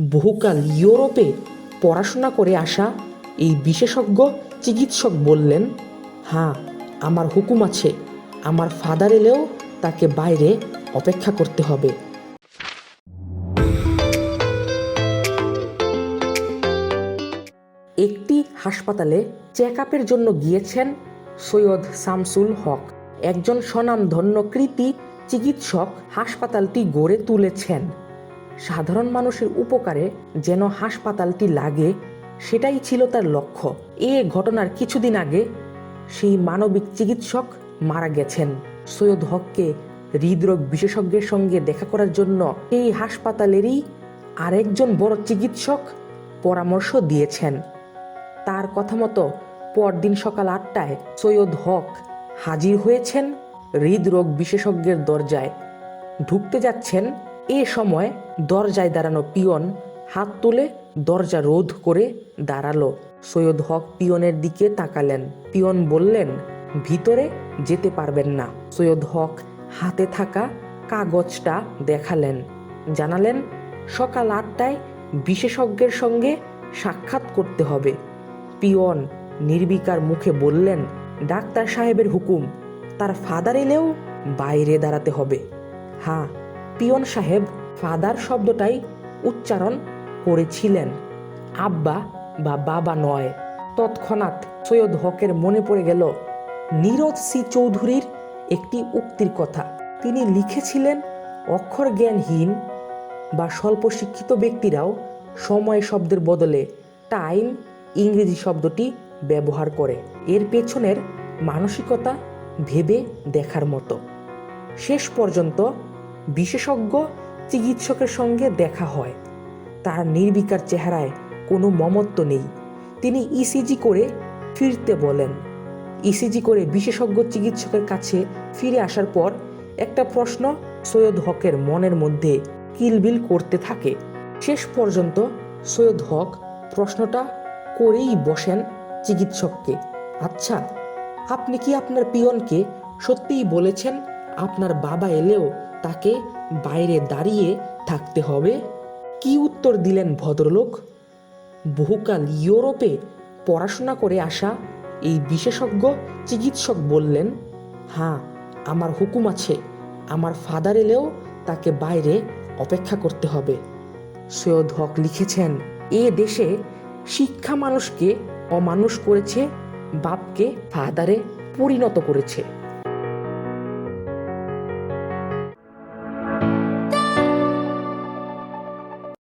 বহুকাল ইউরোপে পড়াশোনা করে আসা এই বিশেষজ্ঞ চিকিৎসক বললেন হ্যাঁ আমার হুকুম আছে। আমার ফাদার এলেও তাকে বাইরে অপেক্ষা করতে হবে। একটি হাসপাতালে চেক আপের জন্য গিয়েছেন সৈয়দ শামসুল হক। একজন স্বনামধন্য কৃতি চিকিৎসক হাসপাতালটি গড়ে তুলেছেন। সাধারণ মানুষের উপকারে যেন হাসপাতালটি লাগে, সেটাই ছিল তার লক্ষ্য। এ ঘটনার কিছুদিন আগে সেই মানবিক চিকিৎসক মারা গেছেন। সৈয়দ হককে হৃদরোগ বিশেষজ্ঞের সঙ্গে দেখা করার জন্য এই হাসপাতালেরই আরেকজন বড় চিকিৎসক পরামর্শ দিয়েছেন। তার কথা মতো পরদিন সকাল আটটায় সৈয়দ হক হাজির হয়েছেন হৃদরোগ বিশেষজ্ঞের দরজায়। ঢুকতে যাচ্ছেন এ সময় দরজায় দাঁড়ানো পিয়ন হাত তুলে দরজা রোধ করে দাঁড়াল। সৈয়দ হক পিয়নের দিকে তাকালেন। পিয়ন বললেন, ভিতরে যেতে পারবেন না। সৈয়দ হক হাতে থাকা কাগজটা দেখালেন। জানালেন, সকাল আটটায় বিশেষজ্ঞের সঙ্গে সাক্ষাৎ করতে হবে। পিয়ন নির্বিকার মুখে বললেন, ডাক্তার সাহেবের হুকুম, তার ফাদার এলেও বাইরে দাঁড়াতে হবে। হ্যাঁ পিয়ন সাহেব ফাদার শব্দটাই উচ্চারণ করেছিলেন। আব্বা বা বাবা নয়। তৎক্ষণাৎ সৈয়দ হকের মনে পড়ে গেল, নীরজ সি চৌধুরীর একটি উক্তির কথা। তিনি লিখেছিলেন অক্ষর জ্ঞানহীন বা স্বল্প শিক্ষিত ব্যক্তিরাও সময় শব্দের বদলে টাইম ইংরেজি শব্দটি ব্যবহার করে। এর পেছনের মানসিকতা ভেবে দেখার মতো। শেষ পর্যন্ত বিশেষজ্ঞ চিকিৎসকের সঙ্গে দেখা হয়। তার নির্বিকার চেহারায় কোনো মমত্ব নেই। তিনি ইসিজি করে ফিরতে বলেন। ইসিজি করে বিশেষজ্ঞ চিকিৎসকের কাছে ফিরে আসার পর একটা প্রশ্ন সৈয়দ হকের মনের মধ্যে কিলবিল করতে থাকে। শেষ পর্যন্ত সৈয়দ হক প্রশ্নটা করেই বসেন চিকিৎসককে। আচ্ছা আপনি কি আপনার পিয়নকে সত্যিই বলেছেন আপনার বাবা এলেও তাকে বাইরে দাঁড়িয়ে থাকতে হবে। কি উত্তর দিলেন ভদ্রলোক? বহুকাল ইউরোপে পড়াশোনা করে আসা এই বিশেষজ্ঞ চিকিৎসক বললেন হ্যাঁ আমার হুকুম আছে। আমার ফাদার এলেও তাকে বাইরে অপেক্ষা করতে হবে। সৈয়দ হক লিখেছেন, এ দেশে শিক্ষা মানুষকে অমানুষ করেছে, বাপকে ফাদারে পরিণত করেছে।